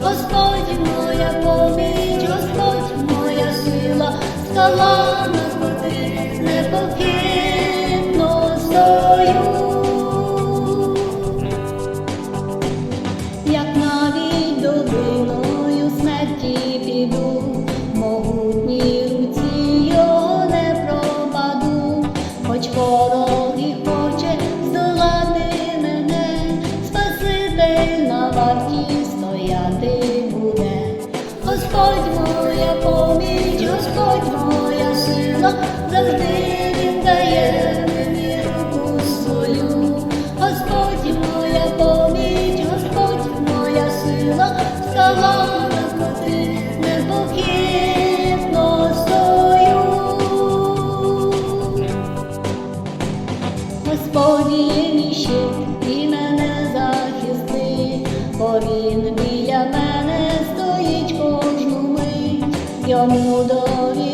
Господь моя поміч, Господь моя сила, скала на котрій непохитно стояти буде. Господь моя поміч, Господь моя сила, завжди він дає мені руку свою. Господь моя поміч, Господь моя сила, скала на котрій непохитно стою. Господь є мій щит і мене бо він біля мене стоїть кожну мить, йому довіряю,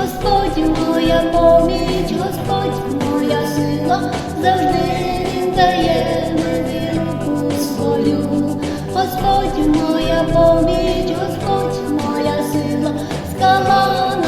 Господь моя поміч, Господь моя сила, завжди він дає мені руку свою, Господь моя поміч, Господь моя сила, скала.